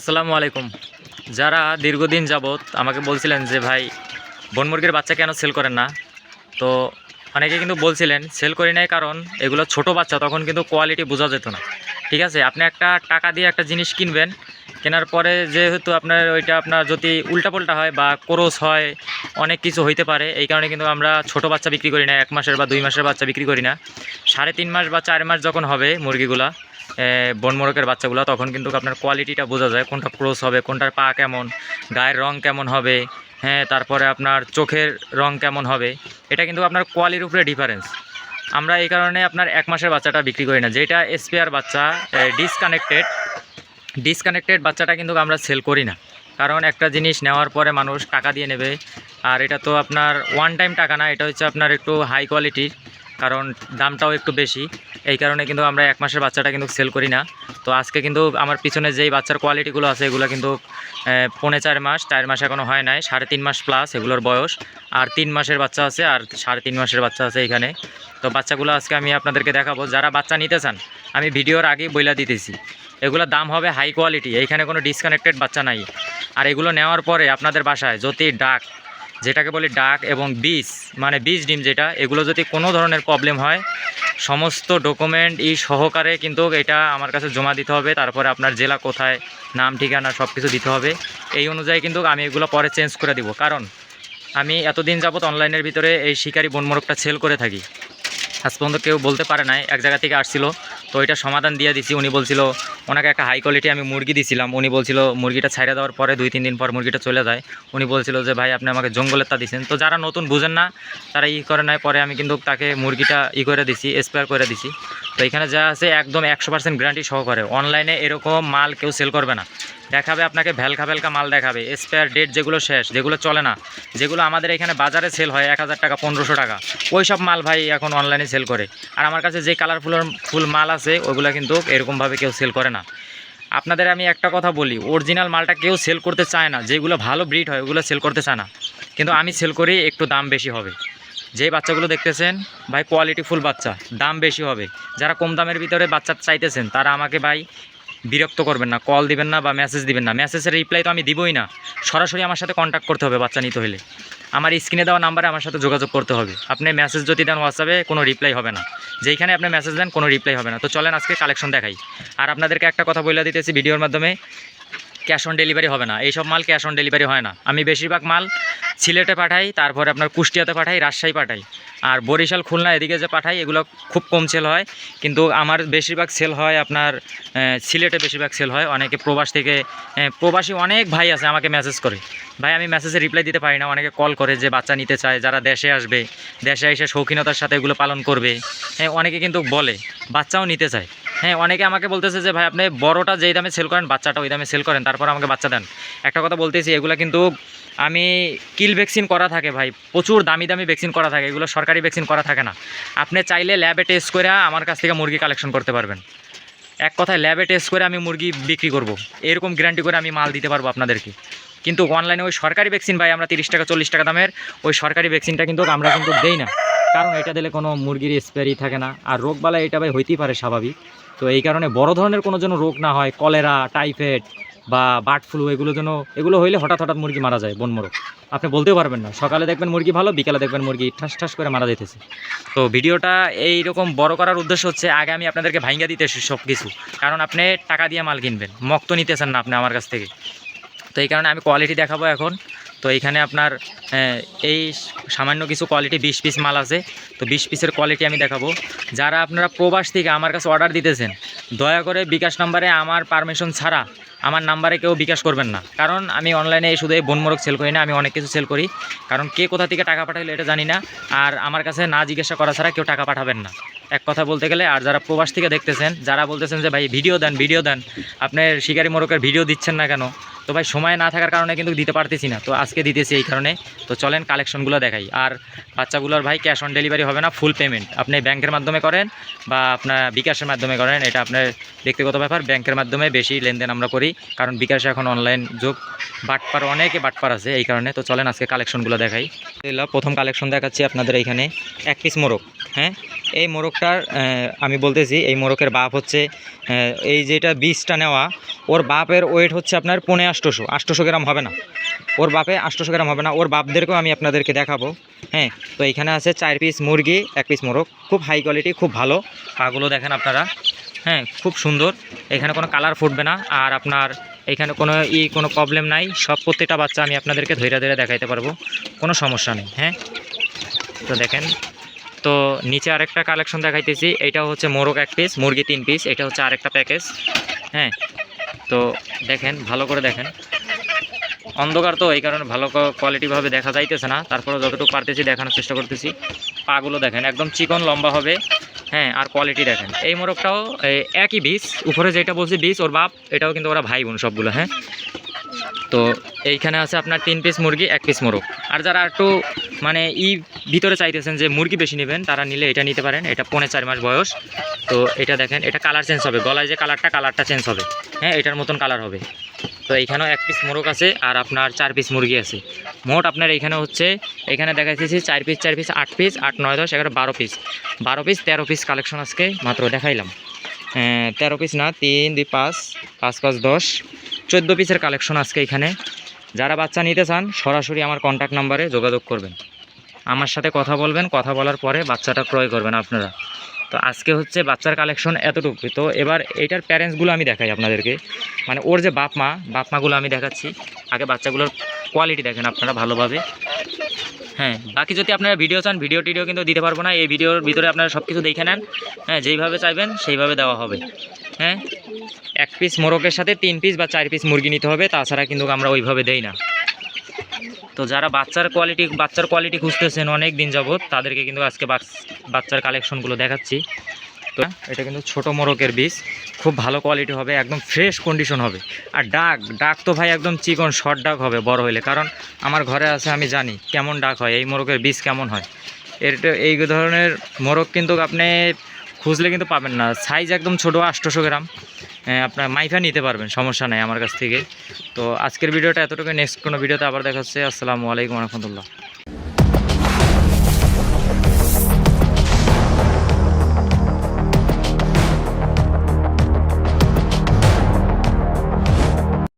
আসসালামু আলাইকুম। যারা দীর্ঘদিন যাবৎ আমাকে বলছিলেন যে, ভাই, বন মুরগির বাচ্চা কেন সেল করেন না? তো অনেকে কিন্তু বলছিলেন, সেল করি নাই কারণ এগুলো ছোট বাচ্চা, তখন কিন্তু কোয়ালিটি বোঝা যেত না। ঠিক আছে, আপনি একটা টাকা দিয়ে একটা জিনিস কিনবেন, কেনার পরে যেহেতু আপনার ওইটা আপনার যদি উল্টাপাল্টা হয় বা ক্রোস হয়, অনেক কিছু হইতে পারে, এই কারণে কিন্তু আমরা ছোট বাচ্চা বিক্রি করি না, এক মাসের বা দুই মাসের বাচ্চা বিক্রি করি না। সাড়ে তিন মাস বা চার মাস যখন হবে মুরগিগুলা বন মোরকের বাচ্চাগুলো, তখন কিন্তু আপনার কোয়ালিটিটা বোঝা যায়, কোনটা ক্রোস হবে, কোনটার পা কেমন, গায়ের রং কেমন হবে হ্যাঁ তারপরে আপনার চোখের রং কেমন হবে, এটা কিন্তু আপনার কোয়ালিটির উপরে ডিফারেন্স আমরা এই কারণে আপনার এক মাসের বাচ্চাটা বিক্রি করি না, যেটা স্পেয়ার বাচ্চা ডিসকানেক্টেড ডিসকানেক্টেড বাচ্চাটা কিন্তু আমরা সেল করি না। কারণ একটা জিনিস নেওয়ার পরে মানুষ টাকা দিয়ে নেবে, আর এটা তো আপনার ওয়ান টাইম টাকা না, এটা হচ্ছে আপনার একটু হাই কোয়ালিটির কারণ দামটাও একটু বেশি। এই কারণে কিন্তু আমরা এক মাসের বাচ্চাটা কিন্তু সেল করি না। তো আজকে কিন্তু আমার পিছনে যেই বাচ্চার কোয়ালিটিগুলো আছে, এগুলো কিন্তু পৌনে চার মাস চার মাস এখনও হয় নাই, সাড়ে তিন মাস প্লাস এগুলোর বয়স। আর তিন মাসের বাচ্চা আছে, আর সাড়ে তিন মাসের বাচ্চা আছে এখানে। তো বাচ্চাগুলো আজকে আমি আপনাদেরকে দেখাবো। যারা বাচ্চা নিতে চান, আমি ভিডিওর আগেই বইলা দিতেছি। এগুলোর দাম হবে হাই কোয়ালিটি এইখানে কোনো ডিসকানেক্টেড বাচ্চা নাই। আর এগুলো নেওয়ার পরে আপনাদের বাসায় যদি ডাক যেটাকে বলি ডাক এবং বীজ মানে বীজ ডিম যেটা, এগুলো যদি কোনো ধরনের প্রবলেম হয়, সমস্ত ডকুমেন্ট ই সহকারে কিন্তু এটা আমার কাছে জমা দিতে হবে। তারপরে আপনার জেলা কোথায়, নাম, ঠিকানা সব কিছু দিতে হবে। এই অনুযায়ী কিন্তু আমি এগুলো পরে চেঞ্জ করে দিব। কারণ আমি এতদিন যাবত অনলাইনের ভিতরে এই শিকারি বনমোরগটা সেল করে থাকি। আজ পর্যন্ত কেউ বলতে পারে নাই, এক জায়গা থেকে আসছিল। তো এটা সমাধান দিয়ে দিছি। উনি বলছিল, ওনাকে একটা হাই কোয়ালিটি আমি মুরগি দিছিলাম। উনি বলছিল, মুরগিটা ছাইড়ে দেওয়ার পরে দুই, তিন দিন পর মুরগিটা চলে যায়। উনি বলছিল যে, ভাই, আপনি আমাকে জঙ্গলের তা দিচ্ছেন তো যারা নতুন বুঝেন না, তারা ই করে নেয় পরে আমি কিন্তু তাকে মুরগিটা ই করে দিছি স্পেয়ার করে দিছি। তো এখানে যা আছে একদম একশো পার্সেন্ট গ্যারান্টি সহকারে। অনলাইনে এরকম মাল কেউ সেল করবে না। দেখাবে আপনাকে ভ্যালকা ভ্যালকা মাল দেখাবে। স্পেয়ার ডেট যেগুলো শেষ, যেগুলো চলে না, যেগুলো আমাদের এখানে বাজারে সেল হয় এক হাজার টাকা, পনেরোশো টাকা, ওই সব মাল ভাই এখন অনলাইনে সেল করে। আর আমার কাছে যে কালারফুল ফুল মাল আছে, ওগুলো কিন্তু এরকমভাবে কেউ সেল করে না। আপনাদের আমি একটা কথা বলি অরিজিনাল মালটা কেউ সেল করতে চায় না। যেগুলো ভালো ব্রিড হয়, ওগুলো সেল করতে চায় না। কিন্তু আমি সেল করি, একটু দাম বেশি হবে। যে বাচ্চাগুলো দেখতেছেন, ভাই কোয়ালিটি ফুল বাচ্চা, দাম বেশি হবে। যারা কম দামের ভিতরে বাচ্চা চাইতেছেন, তারা আমাকে ভাই বিরক্ত করবেন না কল দিবেন না বা মেসেজ দিবেন না। মেসেজের রিপ্লাই তো আমি দিবই না। সরাসরি আমার সাথে কন্ট্যাক্ট করতে হবে বাচ্চা নিতে হলে। আমার স্ক্রিনে দেওয়া নাম্বারে আমার সাথে যোগাযোগ করতে হবে। আপনি মেসেজ যদি দেন হোয়াটসঅ্যাপে কোনো রিপ্লাই হবে না। যেইখানে আপনি মেসেজ দেন, কোনো রিপ্লাই হবে না। তো চলেন আজকে কালেকশন দেখাই। আর আপনাদেরকে একটা কথা বলে দিতেছি ভিডিওর মাধ্যমে। ক্যাশ অন ডেলিভারি হবে না। এইসব মাল ক্যাশ অন ডেলিভারি হয় না। আমি বেশিরভাগ মাল সিলেটে পাঠাই, তারপরে আপনার কুষ্টিয়াতে পাঠাই, রাজশাহী পাঠাই। আর বরিশাল, খুলনা এদিকে যে পাঠাই, এগুলো খুব কম সেল হয়। কিন্তু আমার বেশিরভাগ সেল হয় আপনার সিলেটে বেশিরভাগ সেল হয়। অনেকে প্রবাস থেকে প্রবাসী অনেক ভাই আছে, আমাকে মেসেজ করে। ভাই, আমি মেসেজে রিপ্লাই দিতে পারি না। অনেকে কল করে যে বাচ্চা নিতে চায়, যারা দেশে আসবে। দেশে এসে শৌখিনতার সাথে এগুলো পালন করবে। হ্যাঁ অনেকে কিন্তু বলে, বাচ্চাও নিতে চায়। হ্যাঁ অনেকে আমাকে বলতেছে যে, ভাই, আপনি বড়টা যেই দামে সেল করেন, বাচ্চাটা ওই দামে সেল করেন, তারপর আমাকে বাচ্চা দেন। একটা কথা বলতেছি, এগুলো কিন্তু আমি কিল ভ্যাকসিন করা থাকে, ভাই। প্রচুর দামি দামি ভ্যাকসিন করা থাকে, এগুলো সরকারি ভ্যাকসিন করা থাকে না। আপনি চাইলে ল্যাবে টেস্ট করে আমার কাছ থেকে মুরগি কালেকশন করতে পারবেন। এক কথায় ল্যাবে টেস্ট করে আমি মুরগি বিক্রি করব। এরকম গ্যারান্টি করে আমি মাল দিতে পারব আপনাদেরকে। কিন্তু অনলাইনে ওই সরকারি ভ্যাকসিন ভাই, আমরা তিরিশ টাকা, চল্লিশ টাকা দামের ওই সরকারি ভ্যাকসিনটা কিন্তু আমরা কিন্তু দেই না। কারণ এটা দিলে কোনো মুরগির স্প্রেই থাকে না। আর রোগবালা এটা, ভাই, হইতেই পারে স্বাভাবিক। তো এই কারণে বড় ধরনের কোনো যেন রোগ না হয়, কলেরা, টাইফয়েড বা বার্ড ফ্লু, এগুলো যেন, এগুলো হইলে হঠাৎ হঠাৎ মুরগি মারা যায় বনমরক আপনি বলতেও পারবেন না। সকালে দেখবেন মুরগি ভালো, বিকালে দেখবেন মুরগি ঠাস ঠাস করে মারা যেতেছে তো ভিডিওটা এইরকম বড় করার উদ্দেশ্য হচ্ছে, আগে আমি আপনাদেরকে ভাঙ্গা দিতে সব কিছু কারণ আপনি টাকা দিয়ে মাল কিনবেন, মক্ত নিতেছেন না আপনি আমার কাছ থেকে। তো এই কারণে আমি কোয়ালিটি দেখাবো এখন। তো এইখানে আপনার এই সামান্য কিছু কোয়ালিটি বিশ পিস মাল আছে। তো বিশ পিসের কোয়ালিটি আমি দেখাবো। যারা আপনারা প্রবাস থেকে আমার কাছে অর্ডার দিতেছেন, দয়া করে বিকাশ নাম্বারে আমার পারমিশন ছাড়া আমার নাম্বারে কেউ বিকাশ করবেন না। কারণ আমি অনলাইনে শুধু এই বনমরক সেল করি না, আমি অনেক কিছু সেল করি। কারণ কে কোথা থেকে টাকা পাঠাইলো এটা জানি না। আর আমার কাছে না জিজ্ঞাসা করা ছাড়া কেউ টাকা পাঠাবেন না। এক কথা বলতে গেলে, আর যারা প্রবাস থেকে দেখতেছেন, যারা বলতেছেন যে, ভাই ভিডিও দেন ভিডিও দেন। আপনার শিকারি মোরকের ভিডিও দিচ্ছেন না কেন? তো ভাই, সময় না থাকার কারণে কিন্তু দিতে পারতেছি না। তো আজকে দিতেছি এই কারণে। তো চলেন কালেকশনগুলো দেখাই। আর বাচ্চাগুলোর ভাই ক্যাশ অন ডেলিভারি হবে না ফুল পেমেন্ট আপনি ব্যাংকের মাধ্যমে করেন বা আপনার বিকাশের মাধ্যমে করেন, এটা আপনার ব্যক্তিগত ব্যাপার। ব্যাংকের মাধ্যমে বেশি লেনদেন আমরা করি, কারণ বিকাশে এখন অনলাইন যুগ। বাটপার অনেকে বাটপার আছে এই কারণে। তো চলেন আজকে কালেকশনগুলো দেখাই। প্রথম কালেকশন দেখাচ্ছি আপনাদের এইখানে। এক পিস মোরগ। হ্যাঁ এই মোরগটার আমি বলতেছি, এই মোরগের বাপ হচ্ছে এই যেটা বীজটা নেওয়া, ওর বাপের ওয়েট হচ্ছে আপনার পনে আষ্টশো আষ্টশো গ্রাম হবে না। ওর বাপে আষ্টশো গ্রাম হবে না, ওর বাপদেরকেও আমি আপনাদেরকে দেখাবো হ্যাঁ। তো এখানে আছে চার পিস মুরগি, এক পিস মোরগ, খুব হাই কোয়ালিটি খুব ভালো। পাগুলো দেখেন আপনারা হ্যাঁ খুব সুন্দর। এখানে কোনো কালার ফুটবে না, আর আপনার এখানে কোনো ই, কোনো প্রবলেম নাই, সব প্রত্যেকটা বাচ্চা আমি আপনাদেরকে ধৈর্য ধৈর্য দেখাইতে পারব, কোনো সমস্যা নেই হ্যাঁ। তো দেখেন তো নিচে আরেকটা কালেকশন দেখাইতেছি। এটা হচ্ছে মোরগ এক পিস মুরগি তিন পিস এটা হচ্ছে আরেকটা প্যাকেজ হ্যাঁ তো দেখেন, ভালো করে দেখেন। অন্ধকার তো, এই কারণে ভালো কোয়ালিটিভাবে দেখা যাইতেছে না। তারপরে যতটুকু পারতেছি, দেখানোর চেষ্টা করতেছি। পাগুলো দেখেন, একদম চিকন, লম্বা হবে। হ্যাঁ আর কোয়ালিটি দেখেন। এই মোরগটাও একই বীজ উপরে যেটা বলছি বীজ ওর বাপ, এটাও কিন্তু ওরা ভাই বোন সবগুলো হ্যাঁ? তো এইখানে আছে আপনার তিন পিস মুরগি এক পিস মোরগ। আর যারা একটু মানে ই ভিতরে চাইতেছেন যে মুরগি বেশি নেবেন তারা নিলে এটা নিতে পারেন। এটা পৌনে চার মাস বয়স। তো এটা দেখেন এটা কালার চেঞ্জ হবে। গলায় যে কালারটা কালারটা চেঞ্জ হবে। হ্যাঁ এটার মতন কালার হবে। তো এইখানেও এক পিস মোরগ আছে আর আপনার চার পিস মুরগি আছে। মোট আপনার এইখানে হচ্ছে এখানে দেখাইতেছি চার পিস চার পিস আট পিস আট নয় দশ এগারো বারো পিস বারো পিস তেরো পিস কালেকশন আজকে মাত্র দেখাইলাম। আহ, তেরো পিস না তিন দুই পাঁচ পাঁচ পাঁচ দশ। চোদ্দ পিসের কালেকশন আজকে এখানে। যারা বাচ্চা নিতে চান, সরাসরি আমার কন্ট্যাক্ট নাম্বারে যোগাযোগ করবেন। আমার সাথে কথা বলবেন, কথা বলার পরে বাচ্চাটা ক্রয় করবেন আপনারা। তো আজকে হচ্ছে বাচ্চার কালেকশন এতটুকু তো এবার এটার প্যারেন্টসগুলো আমি দেখাই আপনাদেরকে। মানে ওর যে বাপ মা, বাপ মাগুলো আমি দেখাচ্ছি। আগে বাচ্চাগুলোর কোয়ালিটি দেখেন আপনারা ভালোভাবে। হ্যাঁ বাকি যদি আপনারা ভিডিও চান ভিডিও টিডিও কিন্তু দিতে পারব না। এই ভিডিওর ভিতরে আপনারা সব কিছু দেখে নেন। হ্যাঁ যেইভাবে চাইবেন, সেইভাবে দেওয়া হবে। হ্যাঁ এক পিস মোরকের সাথে তিন পিস বা চার পিস মুরগি নিতে হবে, তাছাড়া কিন্তু আমরা ওইভাবে দেই না। তো যারা বাচ্চার কোয়ালিটি বাচ্চার কোয়ালিটি খুঁজতেছেন অনেক দিন যাবত তাদেরকে কিন্তু আজকে বাচ- বাচ্চার কালেকশনগুলো দেখাচ্ছি। তো এটা কিন্তু ছোট মোরগের বীজ। খুব ভালো কোয়ালিটি হবে, একদম ফ্রেশ কন্ডিশন হবে। আর ডাক ডাক তো ভাই একদম চিকন শর্ট ডাক হবে, বড় হলে কারণ আমার ঘরে আছে, আমি জানি কেমন ডাক হয়, এই মোরগের বীজ কেমন হয়। এর এই ধরনের মোরগ কিন্তু আপনি খুঁজলে কিন্তু পাবেন না। সাইজ একদম ছোটো, আটশোশো গ্রাম। আপনার মাইফা নিতে পারবেন, সমস্যা নেই আমার কাছ থেকে। তো আজকের ভিডিওটা এতটুকু নেক্সট কোনো ভিডিওতে আবার দেখা হচ্ছে আসসালামু আলাইকুম রহমতুল্লাহ।